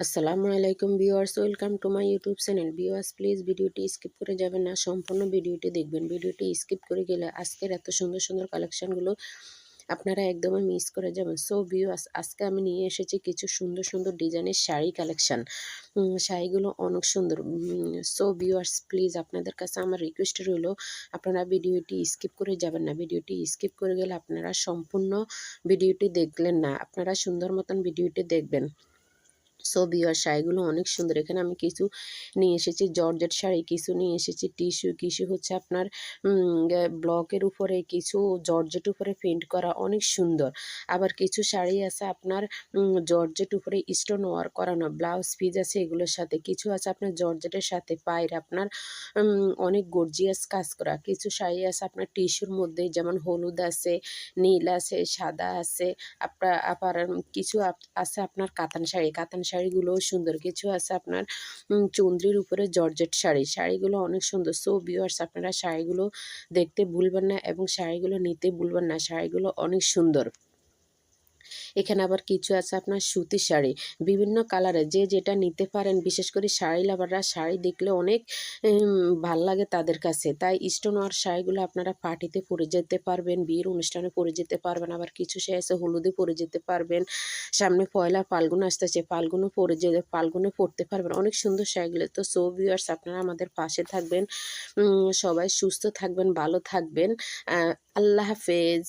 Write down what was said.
আসসালামু আলাইকুম viewers, welcome to my YouTube channel. Viewers, please ভিডিওটি স্কিপ করে যাবেন না, সম্পূর্ণ ভিডিওটি দেখবেন। ভিডিওটি স্কিপ করে গেলে আজকের এত সুন্দর সুন্দর কালেকশানগুলো আপনারা একদমই মিস করে যাবেন। সো ভিউয়ার্স, আজকে আমি নিয়ে এসেছি কিছু সুন্দর সুন্দর ডিজাইনের শাড়ি কালেকশান। শাড়িগুলো অনেক সুন্দর। সো ভিউয়ার্স, প্লিজ আপনাদের কাছে আমার রিকোয়েস্ট রইল, আপনারা ভিডিওটি স্কিপ করে যাবেন না। ভিডিওটি স্কিপ করে গেলে আপনারা সম্পূর্ণ ভিডিওটি দেখলেন না। আপনারা সুন্দর মতন ভিডিওটি দেখবেন। সো বিয়ার শাড়িগুলো অনেক সুন্দর। এখানে আমি কিছু নিয়ে এসেছি, জর্জেট শাড়ি, কিছু নিয়ে এসেছি, টিস্যু, কিছু হচ্ছে আপনার ব্লকের উপরে, কিছু জর্জেট উপরে প্রিন্ট করা অনেক সুন্দর। আবার কিছু শাড়ি আছে আপনার জর্জেট উপরে স্টোন ওয়ার করানো, ব্লাউজ পিস আছে এগুলোর সাথে, কিছু আছে আপনার জর্জেটের সাথে পায়ের আপনার অনেক গর্জিয়াস কাজ করা। কিছু শাড়ি আছে আপনার টিস্যুর মধ্যে, যেমন হলুদ আছে, নীল আছে, সাদা আছে, আপনার আবার কিছু আছে আপনার কাতান শাড়ি, কাতান শাড়িগুলোও সুন্দর। কিছু আছে আপনার চন্দ্রির উপরে জর্জেট শাড়ি। শাড়িগুলো অনেক সুন্দর। সো ভিউয়ার্স আপনারা শাড়িগুলো দেখতে ভুলবেন না এবং শাড়িগুলো নিতে ভুলবেন না। শাড়িগুলো অনেক সুন্দর। এখানে আবার কিছু আছে আপনার সুতি শাড়ি। বিভিন্ন কালারে যে যেটা নিতে পারেন, বিশেষ করে শাড়ি লাভাররা শাড়ি দেখলে অনেক ভালো লাগে তাদের কাছে। তাই স্টোন আর শাড়িগুলো আপনারা পার্টিতে পরে যেতে পারবেন, বিয়ের অনুষ্ঠানে পরে যেতে পারবেন, আবার কিছু সে আছে হলুদে পরে যেতে পারবেন। সামনে পয়লা ফাল্গুন আসতেছে, ফাল্গুনও পরে যে, ফাল্গুনে পরতে পারবেন। অনেক সুন্দর শাড়িগুলো। তো সো ভিউয়ার্স আপনারা আমাদের পাশে থাকবেন। সবাই সুস্থ থাকবেন, ভালো থাকবেন। আল্লাহ হাফেজ।